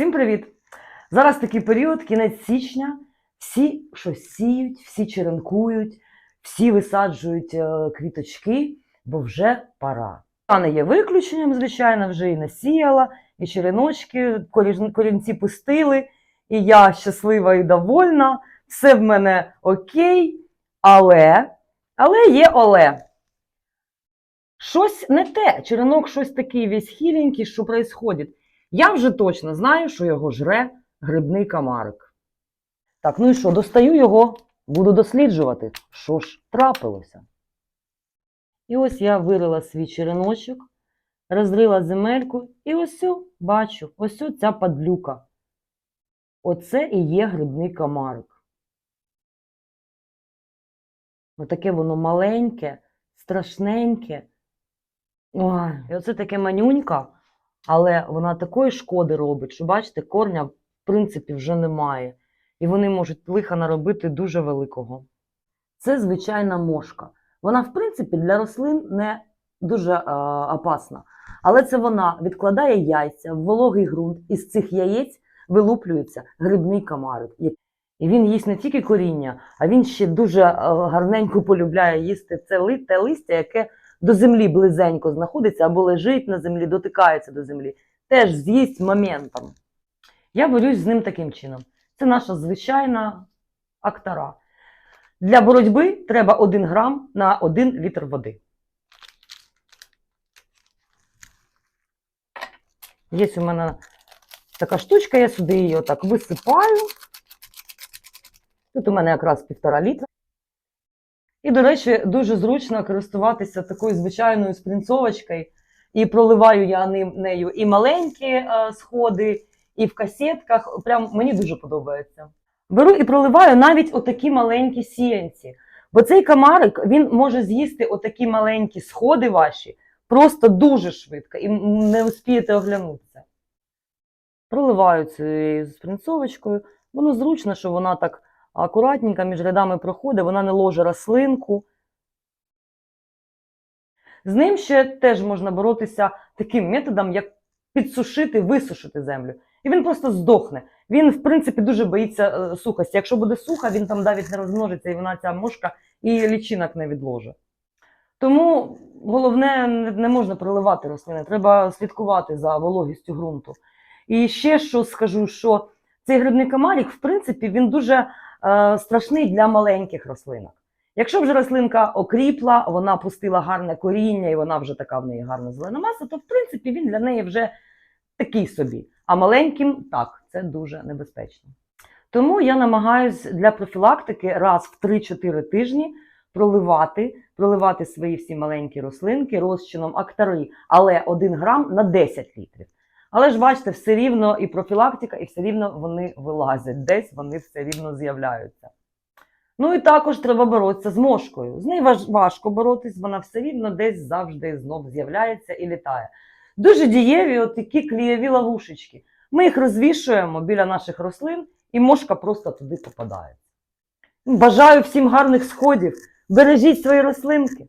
Всім привіт! Зараз такий період, кінець січня. Всі щось сіють, всі черенкують, всі висаджують е, квіточки, бо вже пора. Не є виключенням, звичайно, вже і насіяла, і череночки, корінці пустили, і я щаслива і довольна, все в мене окей, але, але є оле. Щось не те, черенок щось такий весь хіленький, що происходить. Я вже точно знаю, що його жре грибний комарик. Так, ну і що, достаю його, буду досліджувати, що ж трапилося. І ось я вирила свій череночок, розрила земельку, і ось бачу, ось ця падлюка. Оце і є грибний комарик. Отаке воно маленьке, страшненьке. Ой, і оце таке манюнька, але вона такої шкоди робить, що, бачите, корня, в принципі, вже немає. І вони можуть лиха наробити дуже великого. Це звичайна мошка. Вона, в принципі, для рослин не дуже е, опасна. Але це вона відкладає яйця в вологий ґрунт, і з цих яєць вилуплюється грибний комарик. І він їсть не тільки коріння, а він ще дуже гарненько полюбляє їсти це те листя, яке до землі близенько знаходиться або лежить на землі, дотикається до землі. Теж з'їсть моментом. Я борюсь з ним таким чином. Це наша звичайна актара. Для боротьби треба 1 грам на 1 літр води. Є у мене така штучка, я сюди її отак висипаю. Тут у мене якраз півтора літра. І, до речі, дуже зручно користуватися такою звичайною спринцовочкою. І проливаю я ним, нею і маленькі е, сходи, і в касетках. Прям мені дуже подобається. Беру і проливаю навіть отакі маленькі сіянці. Бо цей комарик він може з'їсти отакі маленькі сходи ваші просто дуже швидко і не успієте оглянутися. Проливаю цією спринцовочкою. Воно зручно, що вона так акуратненько між рядами проходить, вона не ложе рослинку. З ним ще теж можна боротися таким методом, як підсушити, висушити землю. І він просто здохне. Він, в принципі, дуже боїться е, сухості. Якщо буде суха, він там навіть не розмножиться, і вона ця мошка і лічинок не відложе. Тому головне, не- можна проливати рослини, треба слідкувати за вологістю ґрунту. І ще що скажу, що цей грибний комарик, в принципі, він дуже страшний для маленьких рослинок. Якщо вже рослинка окріпла, вона пустила гарне коріння, і вона вже така в неї гарна зелена маса, то в принципі він для неї вже такий собі. А маленьким так, це дуже небезпечно. Тому я намагаюся для профілактики раз в 3-4 тижні проливати, проливати свої всі маленькі рослинки розчином актари, але 1 грам на 10 літрів. Але ж бачите, все рівно і профілактика, і все рівно вони вилазять, десь вони все рівно з'являються. Ну і також треба боротися з мошкою. З нею важко боротись, вона все рівно десь завжди знов з'являється і літає. Дуже дієві от такі клієві ловушечки. Ми їх розвішуємо біля наших рослин, і мошка просто туди попадає. Бажаю всім гарних сходів. Бережіть свої рослинки.